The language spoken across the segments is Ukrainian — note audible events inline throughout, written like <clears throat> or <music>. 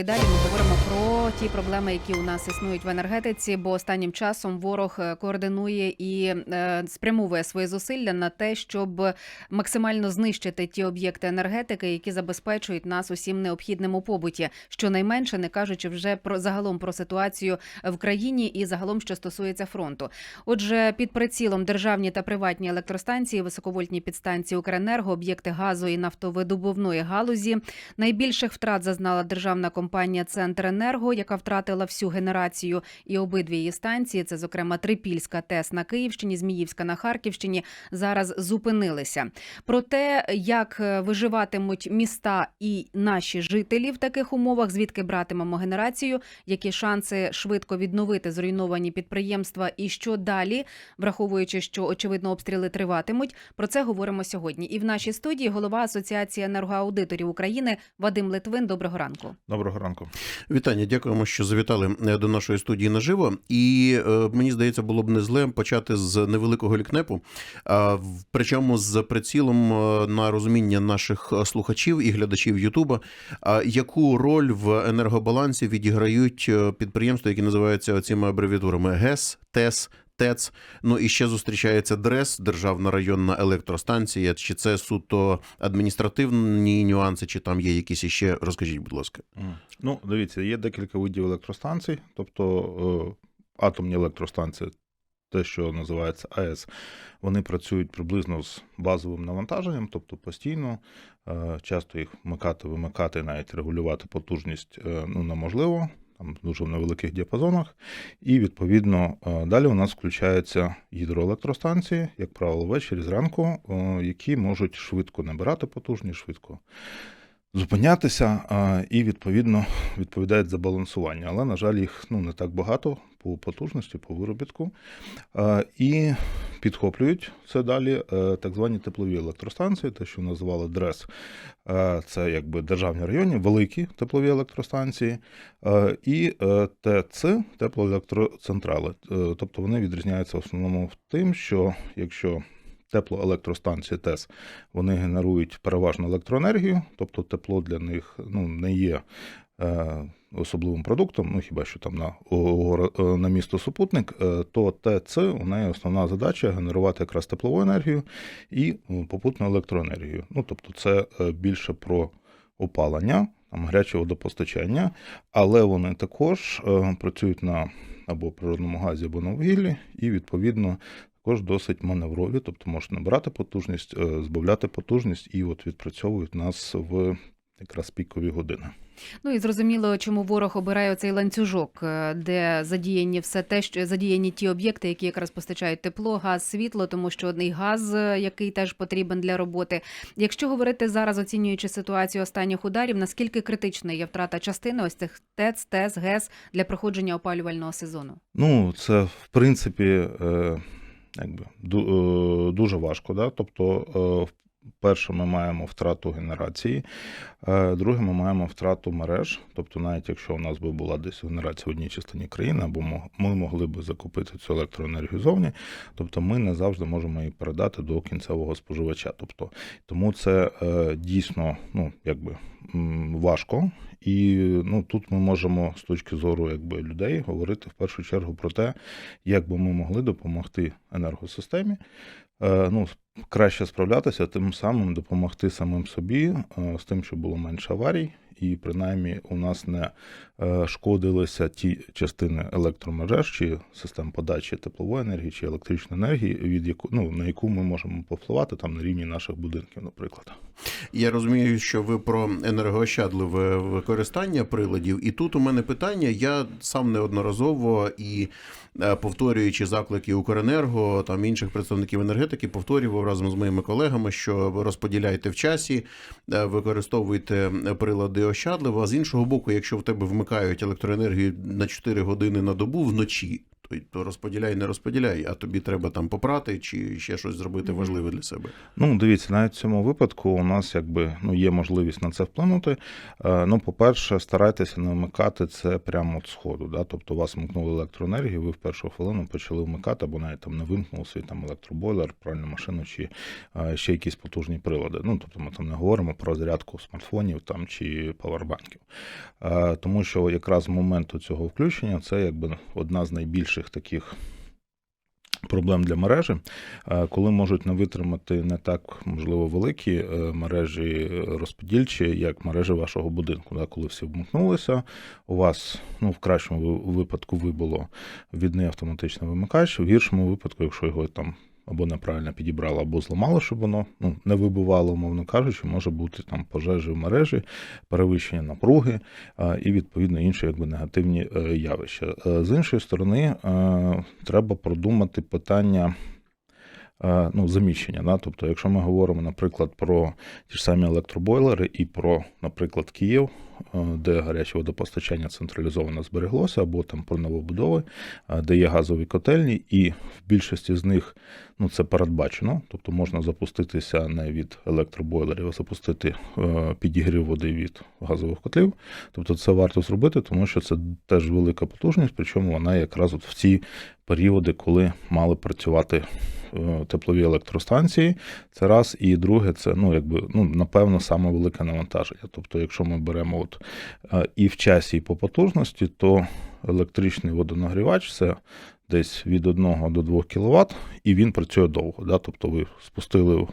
І далі ми говоримо про ті проблеми, які у нас існують в енергетиці, бо останнім часом ворог е, координує і е, спрямовує свої зусилля на те, щоб максимально знищити ті об'єкти енергетики, які забезпечують нас усім необхідним у побуті, щонайменше не кажучи вже про загалом про ситуацію в країні і загалом, що стосується фронту. Отже, під прицілом державні та приватні електростанції, високовольтні підстанції Укренерго, об'єкти газу і нафтовидобувної галузі. Найбільших втрат зазнала державна компанія Центренерго, яка втратила всю генерацію і обидві її станції. Це, зокрема, Трипільська ТЕС на Київщині, Зміївська на Харківщині. Зараз зупинилися. Про те, як е, виживатимуть міста і наші жителі в таких умовах, звідки братимемо генерацію, які шанси швидко відновити зруйновані підприємства, і що далі, враховуючи, що очевидно обстріли триватимуть. Про це говоримо сьогодні. І в нашій студії голова Асоціації енергоаудиторів України Вадим Литвин. Доброго ранку. Доброго ранку. Вітання, дякуємо, що завітали е, до нашої студії наживо. І е, мені здається, було б не зле почати з невеликого лікнепу, причому з прицілом е, на розуміння наших слухачів і глядачів Ютуба, яку роль в енергобалансі відіграють підприємства, які називаються цими абревіатурами ГЕС, ТЕС. ТЕЦ, ну і ще зустрічається ДРЕС, Державна районна електростанція. Чи це суто адміністративні нюанси, чи там є якісь іще? Розкажіть, будь ласка. Ну, дивіться, є декілька видів електростанцій, тобто е, атомні електростанції, те, що називається АЕС, вони працюють приблизно з базовим навантаженням, тобто постійно, е, часто їх вмикати, вимикати, навіть регулювати потужність е, ну, неможливо. Там дуже в невеликих діапазонах, і відповідно е, далі у нас включаються гідроелектростанції, як правило, ввечері зранку, е, які можуть швидко набирати потужність, швидко зупинятися і відповідно відповідають за балансування. Але, на жаль, їх ну, не так багато по потужності, по виробітку. І підхоплюють це далі е, так звані теплові електростанції, те, що називали ДРЕС. Е, Це якби державні районні, великі теплові електростанції, Е, і ТЦ теплоелектроцентрали. Тобто вони відрізняються в основному в тим, що якщо теплоелектростанції ТЕС вони генерують переважно електроенергію, тобто тепло для них ну, не є е, особливим продуктом, ну хіба що там на, е, на місто супутник, е, то ТЦ у неї основна задача генерувати якраз теплову енергію і попутну електроенергію. Ну тобто це більше про опалення, там гаряче водопостачання, але вони також працюють на або природному газі, або на вугіллі, і відповідно також досить маневрові, тобто можуть набирати потужність, е, збавляти потужність і от відпрацьовують нас в якраз пікові години. Ну і зрозуміло, чому ворог обирає цей ланцюжок, е, де задіяні все те, що задіяні ті об'єкти, які якраз постачають тепло, газ, світло, тому що і газ, е, який теж потрібен для роботи. Якщо говорити зараз, оцінюючи ситуацію останніх ударів, наскільки критичною є втрата частини ось цих ТЕЦ, ТЕС, ГЕС для проходження опалювального сезону? Ну, це в принципі якби, е, дуже важко. Да? Тобто, е, перше, ми маємо втрату генерації, е, друге, ми маємо втрату мереж. Тобто, навіть якщо у нас би була десь генерація в одній частині країни, або ми могли би закупити цю електроенергію зовні, тобто ми не завжди можемо її передати до кінцевого споживача. Тобто, тому це дійсно ну, якби, важко. І ну, тут ми можемо з точки зору якби, людей говорити в першу чергу про те, як би ми могли допомогти енергосистемі, е, ну, краще справлятися, тим самим допомогти самим собі е, з тим, щоб було менше аварій, і принаймні у нас не е, шкодилися ті частини електромереж чи систем подачі теплової енергії чи електричної енергії, від яку ну на яку ми можемо повпливати там на рівні наших будинків, наприклад. Я розумію, що ви про енергоощадливе використання приладів, і тут у мене питання. Я сам неодноразово і е, повторюючи заклики Укренерго там інших представників енергетики, повторював разом з моїми колегами, що розподіляйте в часі, е, використовуйте прилади ощадливо. А з іншого боку, якщо в тебе вмикають електроенергію на 4 години на добу вночі. То, то розподіляй, не розподіляй, а тобі треба там попрати чи ще щось зробити важливе для себе. Ну, дивіться, навіть в цьому випадку у нас якби ну, є можливість на це вплинути. Е, Ну, по-перше, старайтеся не вмикати це прямо от сходу. Да? Тобто у вас вмикнули електроенергію, ви в першу хвилину почали вмикати, або навіть там не вимкнув свій там електробойлер, пральну машину чи е, ще якісь потужні прилади. Ну, тобто ми там не говоримо про зарядку смартфонів там чи павербанків. Е, Тому що якраз з моменту цього включення це якби одна з найбільших таких. Проблем для мережі, коли можуть не витримати не так можливо великі е, мережі розподільчі, як мережі вашого будинку. Коли всі вмкнулися, у вас ну в кращому випадку вибуло відний автоматичний вимикач, в гіршому випадку, якщо його там або неправильно підібрали, або зламали, щоб воно ну, не вибивало, умовно кажучи, може бути там пожежі в мережі, перевищення напруги і відповідно інші якби негативні е, явища. Е, З іншої сторони, е, треба продумати питання. Ну, заміщення, да? тобто, якщо ми говоримо, наприклад, про ті ж самі електробойлери і про, наприклад, Київ, де гаряче водопостачання централізовано збереглося, або там про новобудови, е, де є газові котельні, і в більшості з них ну, це передбачено, тобто можна запуститися не від електробойлерів, а запустити е, підігрів води від газових котлів. Тобто це варто зробити, тому що це теж велика потужність, причому вона якраз от в ці періоди, коли мали працювати е, теплові електростанції. Це раз, і друге, це ну, якби, ну, напевно, саме велике навантаження. Тобто, якщо ми беремо е, і в часі, і по потужності, то електричний водонагрівач це десь від 1 до 2 кВт, і він працює довго. Да? Тобто ви спустили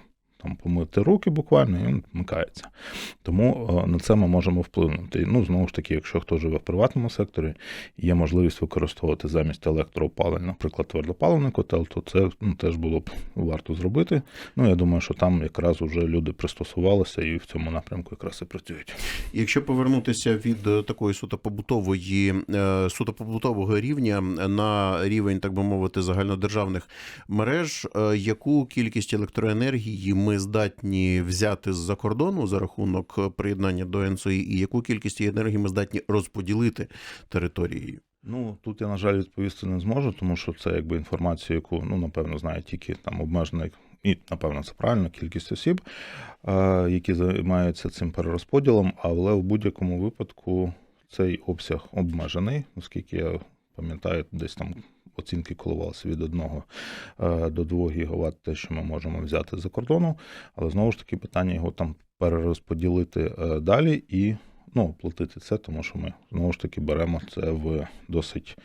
там помити руки буквально, і він вмикається. Тому е, на це ми можемо вплинути. Ну, знову ж таки, якщо хто живе в приватному секторі, є можливість використовувати замість електроопалення, наприклад, твердопаливний котел, то це ну, теж було б варто зробити. Ну, я думаю, що там якраз уже люди пристосувалися і в цьому напрямку якраз і працюють. Якщо повернутися від е, такої суто побутової е, суто побутового рівня на рівень, так би мовити, загальнодержавних мереж, яку кількість електроенергії ми здатні взяти з-за кордону за рахунок е, приєднання до ЕНСОІ, і яку кількість енергії ми здатні розподілити територією? Ну, тут я, на жаль, відповісти не зможу, тому що це якби інформація, яку, ну, напевно, знає тільки там обмежена, і, напевно, це правильно, кількість осіб, е, які займаються цим перерозподілом, але в будь-якому випадку цей обсяг обмежений, оскільки я пам'ятаю, десь там оцінки коливалися від 1 е, до 2 ГВт, те, що ми можемо взяти за кордону, але знову ж таки питання його там перерозподілити е, далі і ну, оплатити це, тому що ми знову ж таки беремо це в досить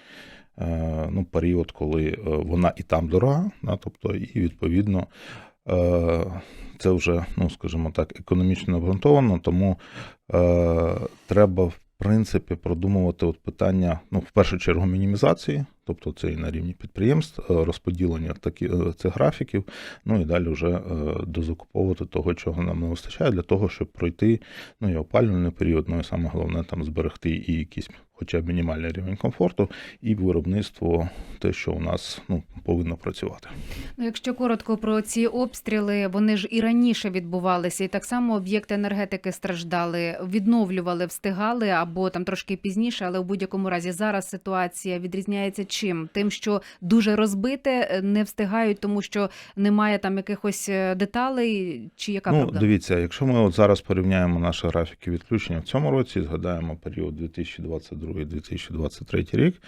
е, ну, період, коли вона і там дорога, да, тобто, і відповідно це вже, ну, скажімо так, економічно обґрунтовано, тому е, треба. В принципі, продумувати от питання, ну, в першу чергу, мінімізації, тобто це і на рівні підприємств, е, розподілення такі, е, цих графіків, ну і далі вже е, дозакуповувати того, чого нам не вистачає, для того, щоб пройти ну, і опалювальний період, ну і саме головне там зберегти і якийсь хоча б мінімальний рівень комфорту, і виробництво, те, що у нас ну, повинно працювати. Ну, якщо коротко про ці обстріли, вони ж і раніше відбувалися, і так само об'єкти енергетики страждали, відновлювали, встигали або там трошки пізніше, але в будь-якому разі зараз ситуація відрізняється чим? Тим, що дуже розбите, не встигають, тому що немає там якихось е, деталей, чи яка ну, проблема? дивіться, якщо ми от зараз порівняємо наші графіки відключення в цьому році, згадаємо період 2022-2023 рік,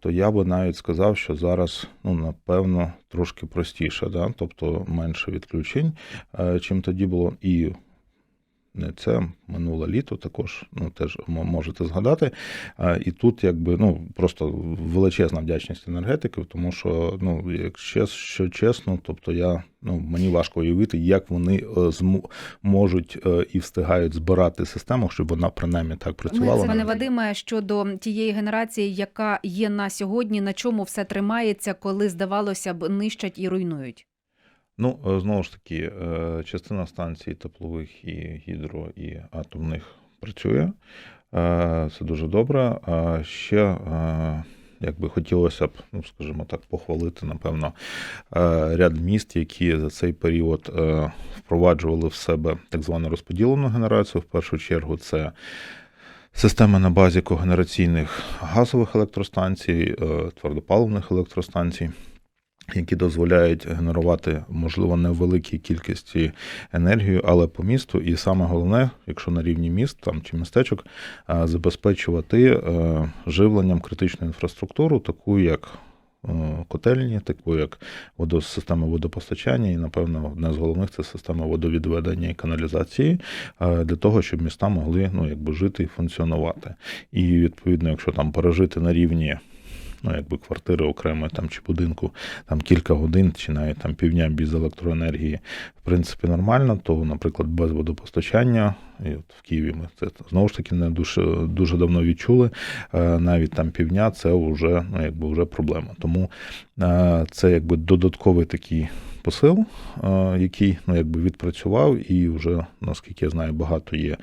то я би навіть сказав, що зараз, ну, напевно, трошки простіше, да? тобто менше відключень, е, чим тоді було. І це минуле літо також ну, теж можете згадати. І тут якби ну просто величезна вдячність енергетиків, тому що ну, якщо що чесно, тобто я ну мені важко уявити, як вони е, зму- можуть е, і встигають збирати систему, щоб вона принаймні так працювала. Пане Вадиме, щодо тієї генерації, яка є на сьогодні, на чому все тримається, коли здавалося б нищать і руйнують? Ну, е, знову ж таки, е, частина станцій теплових і гідро, і атомних працює. Е, Це дуже добре. Ще якби хотілося б, ну скажімо так, похвалити, напевно, ряд міст, які за цей період впроваджували в себе так звану розподілену генерацію. В першу чергу, це Системи на базі когенераційних газових електростанцій, твердопаливних електростанцій, які дозволяють генерувати, можливо, невеликій кількості енергію, але по місту. І саме головне, якщо на рівні міст там, чи містечок, забезпечувати е, живленням критичну інфраструктуру, таку як е, котельні, таку як система водопостачання, і, напевно, одне з головних це система водовідведення і каналізації е, для того, щоб міста могли ну, якби, жити і функціонувати. І відповідно, якщо там пережити на рівні. Ну, якби квартири окремої там чи будинку там кілька годин, чи навіть там півдня без електроенергії, в принципі, нормально, то, наприклад, без водопостачання, і от в Києві ми це знову ж таки не дуже, дуже давно відчули. е, Навіть там півдня це вже, ну, якби вже проблема. Тому е, це якби додатковий такий посил, е, який ну, якби відпрацював, і вже, наскільки я знаю, багато є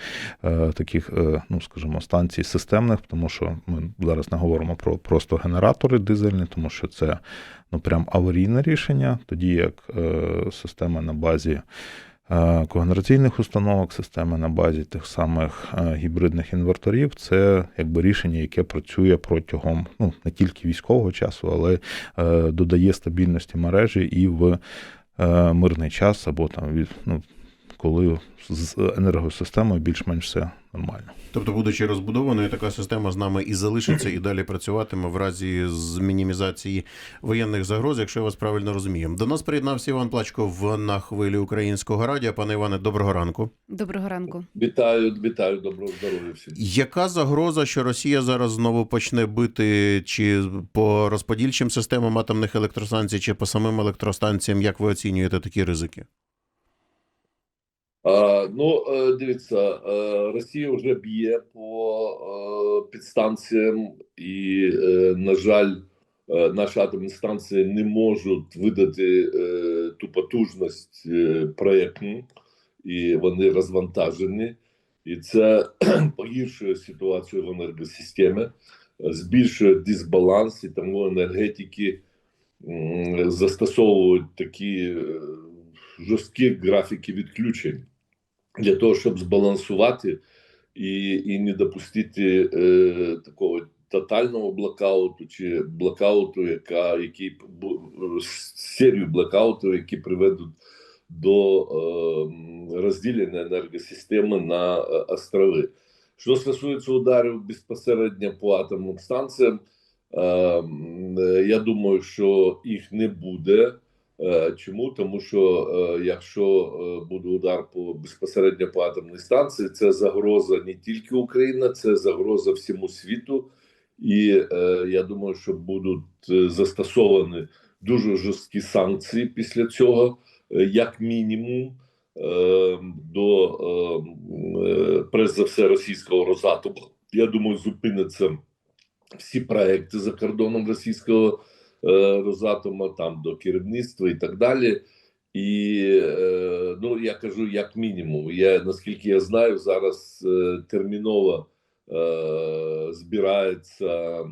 таких, ну скажімо, станцій системних, тому що ми зараз не говоримо про просто генератори дизельні, тому що це ну прям аварійне рішення, тоді як система на базі. Е, Когенераційних установок, системи на базі тих самих е, гібридних інверторів це якби рішення, яке працює протягом ну не тільки військового часу, але е, додає стабільності мережі і в мирний час, або там від ну, коли з енергосистемою більш-менш все нормально. Тобто, будучи розбудованою, така система з нами і залишиться, і далі працюватиме в разі з мінімізації воєнних загроз, якщо я вас правильно розумію. До нас приєднався Іван Плачков на хвилі українського радіо. Пане Іване, доброго ранку. Доброго ранку. Вітаю, вітаю, доброго здоров'я всім. Яка загроза, що Росія зараз знову почне бити чи по розподільчим системам атомних електростанцій, чи по самим електростанціям? Як ви оцінюєте такі ризики? А, ну, е, дивіться, е, Росія вже б'є по е, підстанціям, і, е, на жаль, е, наші атомні станції не можуть видати е, ту потужність е, проєктну, і вони розвантажені. І це <clears throat> погіршує ситуацію в енергосистемі, е, збільшує дисбаланс, і тому енергетики застосовують такі е, жорсткі графіки відключень для того, щоб збалансувати і, і не допустити е, такого тотального блокауту чи блокауту, яка який серію блокаутів, які приведуть до е, розділення енергосистеми на е, острови. Що стосується ударів безпосередньо по атомним станціям, е, е, я думаю, що їх не буде. Е, Чому? Тому що е, якщо е, буде удар по безпосередньо по атомній станції, це загроза не тільки Україна, це загроза всьому світу. І я думаю, що будуть застосовані дуже жорсткі санкції після цього, як мінімум, до перш за все російського Росатому. Я думаю, зупиняться всі проекти за кордоном російського Росатома, там до керівництва і так далі. І е, ну я кажу, як мінімум. Я наскільки я знаю, зараз е, терміново е, збирається е,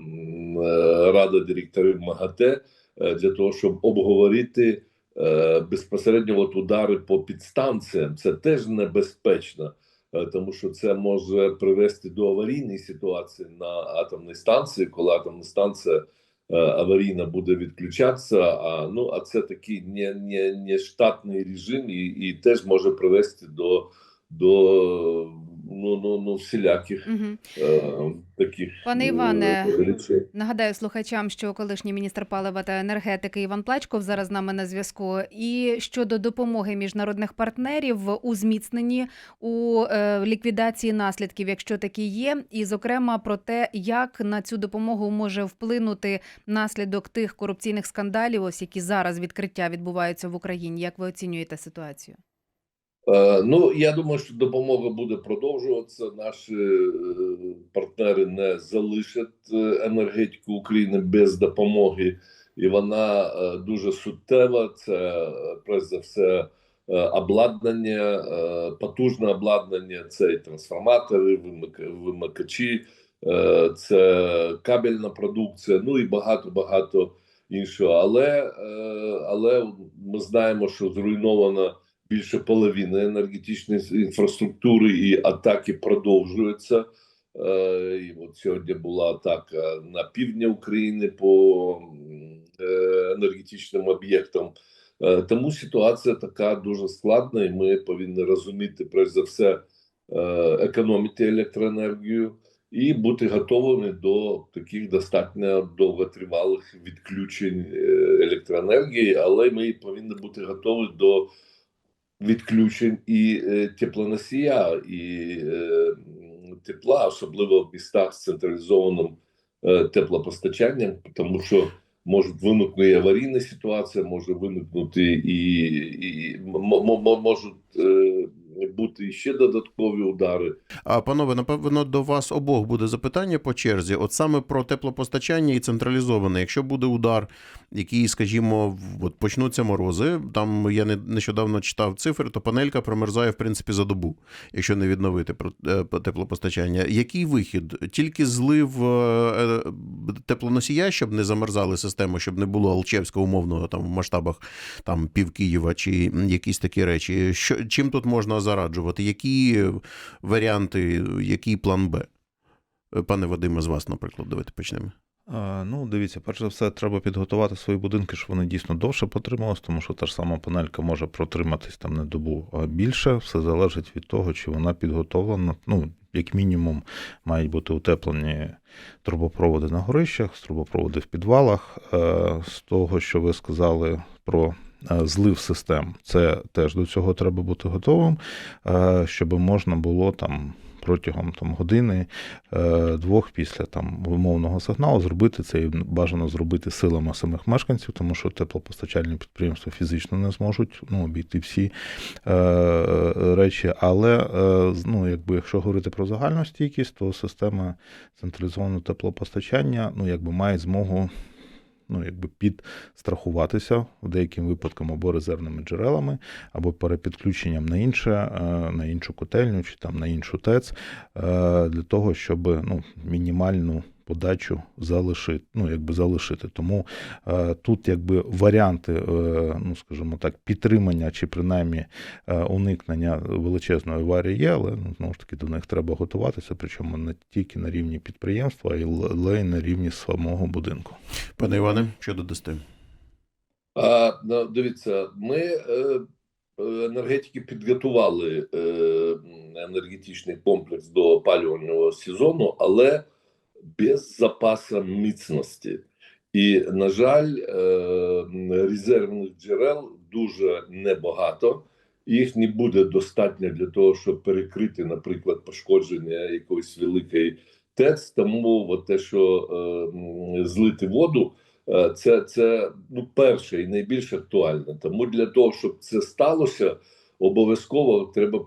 рада директорів МАГАТЕ е, для того, щоб обговорити е, безпосередньо от удари по підстанціям. Це теж небезпечно, е, тому що це може привести до аварійної ситуації на атомній станції, коли атомна станція е, аварійно буде відключатися. А ну а це такий не, не, не штатний режим, і, і теж може привести до, до ну, ну, ну всіляких Угу. е, таких Пане е, Іване, речей. Нагадаю слухачам, що колишній міністр палива та енергетики Іван Плачков зараз з нами на зв'язку. І щодо допомоги міжнародних партнерів у зміцненні у е, ліквідації наслідків, якщо такі є, і зокрема про те, як на цю допомогу може вплинути наслідок тих корупційних скандалів, ось які зараз відкриття відбуваються в Україні. Як ви оцінюєте ситуацію? Е, Ну, я думаю, що допомога буде продовжуватися. Наші е, партнери не залишать е, енергетику України без допомоги, і вона дуже суттєва. Це перш за все обладнання, потужне обладнання, це і трансформатори, вимикачі, це кабельна продукція, ну і багато багато іншого. Але, але ми знаємо, що зруйнована більше половини енергетичної інфраструктури і атаки продовжуються. Е, от сьогодні була атака на півдні України по е, енергетичним об'єктам. Е, Тому ситуація така дуже складна, і ми повинні розуміти, перш за все, е, економити електроенергію і бути готовими до таких достатньо довготривалих відключень е, електроенергії, але ми повинні бути готові до відключень і е, теплоносія, і е, тепла, особливо в містах з централізованим е, теплопостачанням, тому що може виникнути аварійна ситуація, може виникнути і, і можуть е, бути ще додаткові удари. А панове, напевно, до вас обох буде запитання по черзі. От саме про теплопостачання і централізоване. Якщо буде удар, який, скажімо, от почнуться морози. Там я не нещодавно читав цифри, то панелька промерзає в принципі за добу, якщо не відновити е, теплопостачання. Який вихід? Тільки злив е, е, теплоносія, щоб не замерзали систему, щоб не було Алчевського умовного там в масштабах там пів Києва чи якісь такі речі. Що чим тут можна зараджувати? Які варіанти, який план Б? Е, Пане Вадиме, з вас, наприклад, давайте почнемо. Ну, дивіться, перш за все, треба підготувати свої будинки, щоб вони дійсно довше потрималися, тому що та ж сама панелька може протриматись там не добу, а більше. Все залежить від того, чи вона підготовлена. Ну, як мінімум, мають бути утеплені трубопроводи на горищах, трубопроводи в підвалах. Е, З того, що ви сказали про е, злив систем, це теж до цього треба бути готовим, е, щоб можна було там. Протягом там години е, двох після там умовного сигналу зробити це і бажано зробити силами самих мешканців, тому що теплопостачальні підприємства фізично не зможуть ну, обійти всі е, речі. Але е, ну, якби, якщо говорити про загальну стійкість, то система централізованого теплопостачання ну, якби, має змогу ну, якби підстрахуватися в деяким випадкам або резервними джерелами, або перепідключенням на інше, е, на іншу котельню чи там на іншу ТЕЦ, е, для того, щоб ну, мінімальну подачу залишити, ну, якби залишити. Тому е, тут якби варіанти, е, ну скажімо так, підтримання чи принаймні е, уникнення величезної аварії є, але ну, знову ж таки до них треба готуватися, причому не тільки на рівні підприємства, але й на рівні самого будинку. Пане Іване, що додасте? А, ну, дивіться, ми енергетики підготували енергетичний комплекс до опалювального сезону, але без запасу міцності. І, на жаль, е, резервних джерел дуже небагато. Їх не буде достатньо для того, щоб перекрити, наприклад, пошкодження якоїсь великої ТЕЦ. Тому те, що е, злити воду, Е, це, це ну, перше і найбільш актуальне. Тому для того, щоб це сталося, обов'язково треба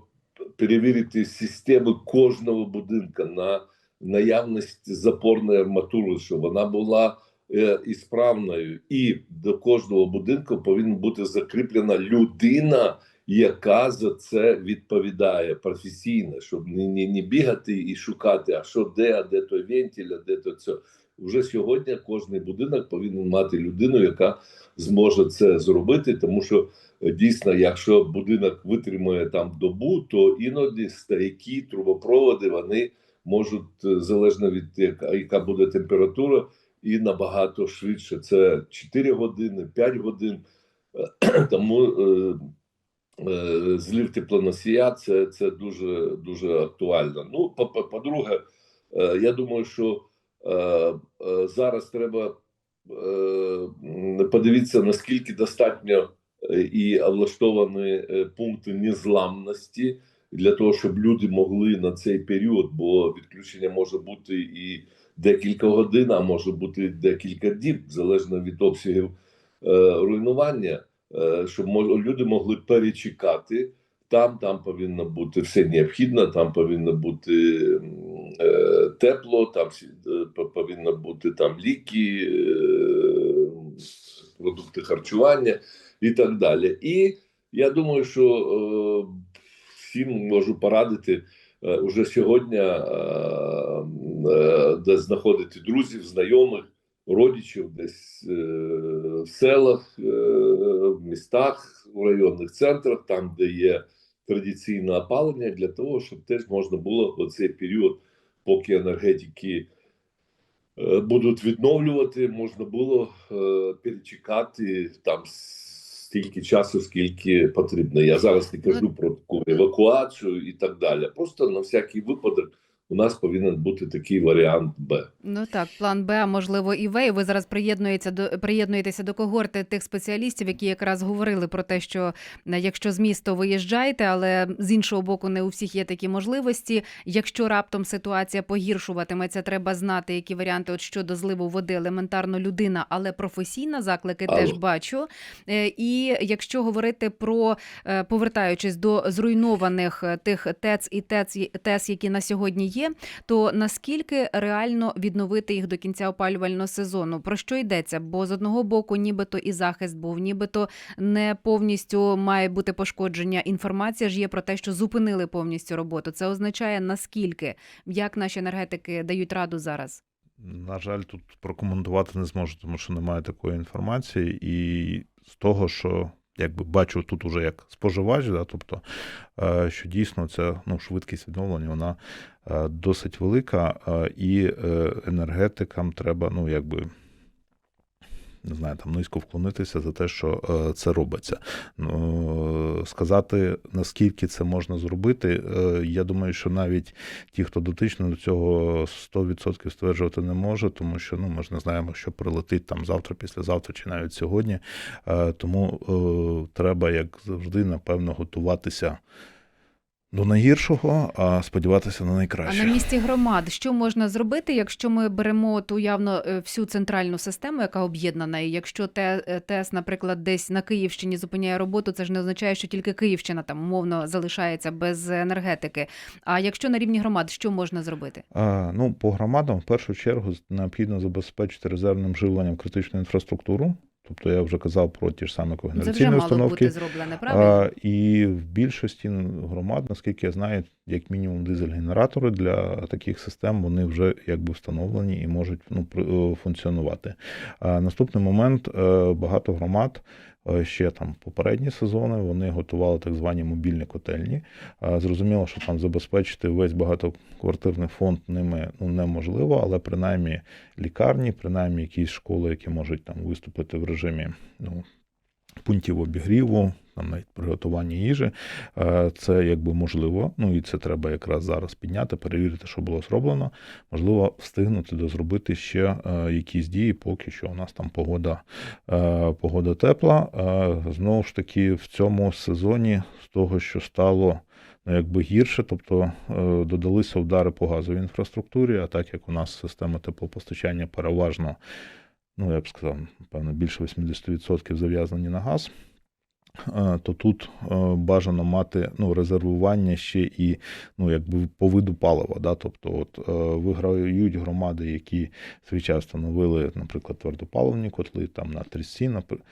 перевірити системи кожного будинка на наявність запорної арматури, щоб вона була е, ісправною. І до кожного будинку повинна бути закріплена людина, яка за це відповідає професійно, щоб не, не, не бігати і шукати, а що де, а де той вентиль, а де то це вже сьогодні кожний будинок повинен мати людину, яка зможе це зробити, тому що е, дійсно, якщо будинок витримує там добу, то іноді старіки трубопроводи вони можуть е, залежно від яка, яка буде температура, і набагато швидше. Це 4 години, 5 годин. Е, <clears throat> Тому е, злив теплоносія це, це дуже дуже актуально. Ну, по- по- по-друге, я думаю, що зараз треба подивитися, наскільки достатньо і облаштовані пункти незламності для того, щоб люди могли на цей період, бо відключення може бути і декілька годин, а може бути декілька діб, залежно від обсягів е, руйнування, е, щоб мож- люди могли перечекати. Там, там повинно бути все необхідне, там повинно бути е, тепло, там е, повинно бути там ліки, е, продукти харчування і так далі. І я думаю, що е, всім можу порадити е, уже сьогодні, е, е, де знаходити друзів, знайомих, родичів, десь в селах, в містах, в районних центрах, там, де є традиційне опалення, для того, щоб теж можна було в цей період поки енергетики будуть відновлювати, можна було е, перечекати там стільки часу, скільки потрібно. Я зараз не кажу про таку евакуацію і так далі. Просто на всякий випадок у нас повинен бути такий варіант Б. Ну так, план Б, а можливо, і В. І Ви зараз приєднуєтеся до приєднуєтеся до когорти тих спеціалістів, які якраз говорили про те, що е, якщо з міста виїжджаєте, але з іншого боку, не у всіх є такі можливості. Якщо раптом ситуація погіршуватиметься, треба знати, які варіанти от щодо зливу води, елементарно людина, але професійна заклики Алло. теж бачу. Е, І якщо говорити про е, повертаючись до зруйнованих тих ТЕЦ і ТЕЦ, ТЕС, які на сьогодні є, то наскільки реально відновити їх до кінця опалювального сезону? Про що йдеться? Бо з одного боку, нібито і захист був, нібито не повністю має бути пошкодження. Інформація ж є про те, що зупинили повністю роботу. Це означає наскільки як наші енергетики дають раду зараз. На жаль, тут прокоментувати не зможу, тому що немає такої інформації. І з того, що якби бачу тут уже як споживач, да, тобто, е, що дійсно ця ну, швидкість відновлення вона е, досить велика, е, і енергетикам треба, ну, якби. Не знаю, там низько вклонитися за те, що е, це робиться. Ну, сказати, наскільки це можна зробити, е, я думаю, що навіть ті, хто дотичний до цього 100% стверджувати не може, тому що ну, ми ж не знаємо, що прилетить там завтра, післязавтра чи навіть сьогодні. Е, Тому треба, як завжди, напевно, готуватися до найгіршого, а сподіватися на А найкраще. на місці громад що можна зробити, якщо ми беремо ту явно е, всю центральну систему, яка об'єднана, і якщо е, ТЕС, наприклад, десь на Київщині зупиняє роботу, це ж не означає, що тільки Київщина там умовно залишається без енергетики. А якщо на рівні громад, що можна зробити? А, ну, по громадам в першу чергу необхідно забезпечити резервним живленням критичну інфраструктуру. Тобто я вже казав про ті ж самі Це вже когенераційні мало установки. бути зроблене, правильно? А, і в більшості громад, наскільки я знаю, як мінімум дизель-генератори для таких систем вони вже якби встановлені і можуть ну, е, функціонувати. А наступний момент е, багато громад. Е, Ще там попередні сезони вони готували так звані мобільні котельні. Зрозуміло, що там забезпечити весь багатоквартирний фонд ними ну, неможливо, але принаймні лікарні, принаймні якісь школи, які можуть там виступити в режимі ну, пунктів обігріву, там навіть приготування їжі. Е, Це якби можливо. Ну і це треба якраз зараз підняти, перевірити, що було зроблено. Можливо, встигнути дозробити ще е, якісь дії, поки що у нас там погода, е, погода тепла. Знову ж таки, в цьому сезоні з того, що стало. Ну, якби гірше, тобто додалися удари по газовій інфраструктурі, а так як у нас система теплопостачання переважно, ну я б сказав, напевно, більше 80% зав'язані на газ, то тут бажано мати ну, резервування ще і ну, якби по виду палива. Да? Тобто, от, е, виграють громади, які свій час встановили, наприклад, твердопаливні котли там на трісці, наприклад.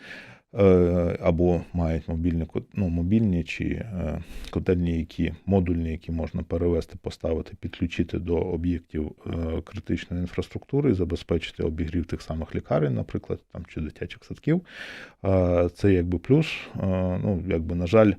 Або мають мобільні ну, мобільні чи е, котельні, які модульні, які можна перевести, поставити, підключити до об'єктів е, критичної інфраструктури і забезпечити обігрів тих самих лікарень, наприклад, там чи дитячих садків. Е, Це якби плюс. Е, Ну, якби, на жаль,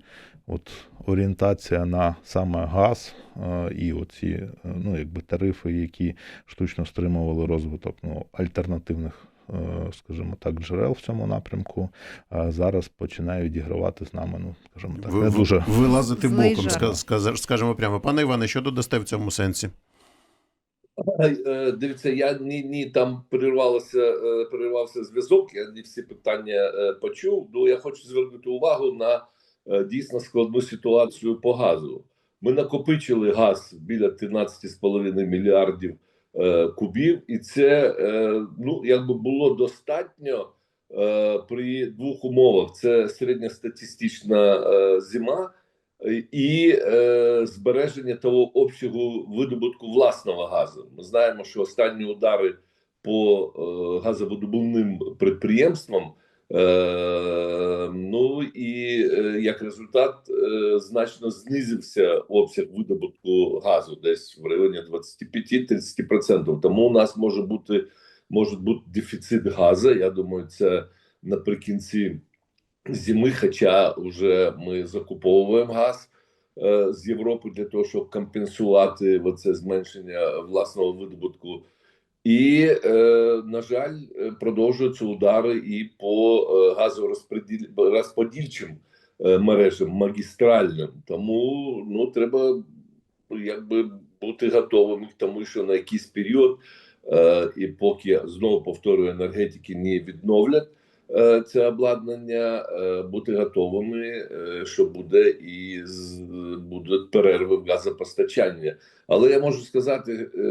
от орієнтація на саме газ е, і оці е, ну, якби тарифи, які штучно стримували розвиток ну, альтернативних. Е, Скажімо так, джерел в цьому напрямку а зараз починає відігравати з нами, ну скажімо так, не дуже вилазити боком, жарт. ска- сказ- скажемо прямо. Пане Іване, що додасте в цьому сенсі? Е, Дивіться, я ні, ні там перервалося, е, перервався зв'язок. Я не всі питання почув. Ну я хочу звернути увагу на дійсно складну ситуацію по газу. Ми накопичили газ біля 13,5 мільярдів кубів, і це е, ну якби було достатньо е, при двох умовах: це середньостатистична е, зима і е, збереження того обсягу видобутку власного газу. Ми знаємо, що останні удари по е, газовидобувним підприємствам. Е, ну і е, як результат е, значно знизився обсяг видобутку газу, десь в районі 25-30%. Тому у нас може бути може бути дефіцит газу. Я думаю, це наприкінці зими, хоча вже ми закуповуємо газ. е, з Європи для того, щоб компенсувати оце зменшення власного видобутку. І, е, на жаль, е, продовжуються удари і по е, газорозподільчим мережам, магістральним. Тому ну, треба якби бути готовими к тому, що на якийсь період, і поки знову повторюю, енергетики не відновлять це обладнання, е, бути готовими, е, що буде і будуть перерви в газопостачанні. Але я можу сказати е,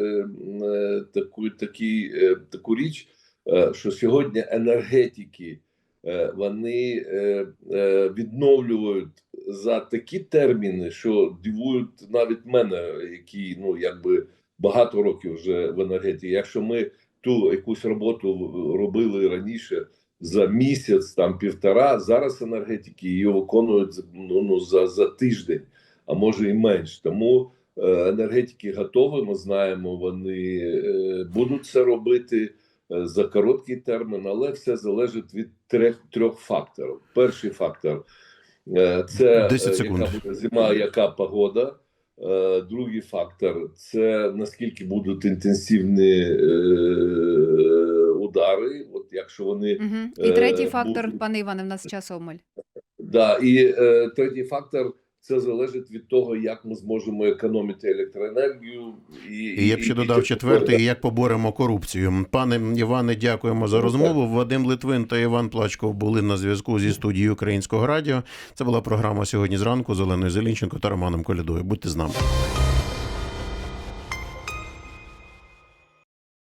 е, таку, такі, е, таку річ, е, що сьогодні енергетики е, вони е, е, відновлюють за такі терміни, що дивують навіть мене, які ну якби багато років вже в енергетиці. Якщо ми ту якусь роботу робили раніше за місяць, там півтора, зараз енергетики її виконують ну, ну за, за тиждень, а може і менш. Тому е, енергетики готові. Ми знаємо, вони е, будуть це робити е, за короткий термін, але все залежить від трьох, трьох факторів. Перший фактор це 10 секунд. яка буде зима, яка погода. Другий фактор це наскільки будуть інтенсивні удари. От якщо вони Мгм. І Е, третій фактор, був- пане Іване, в нас час обмаль. Да, і е, третій фактор це залежить від того, як ми зможемо економити електроенергію. І, І я б ще додав четвертий, як поборемо корупцію. Пане Іване, дякуємо за Ну, розмову. Вадим Литвин та Іван Плачков були на зв'язку зі студією Українського радіо. Це була програма сьогодні зранку з Оленою Зелінченко та Романом Колядою. Будьте з нами.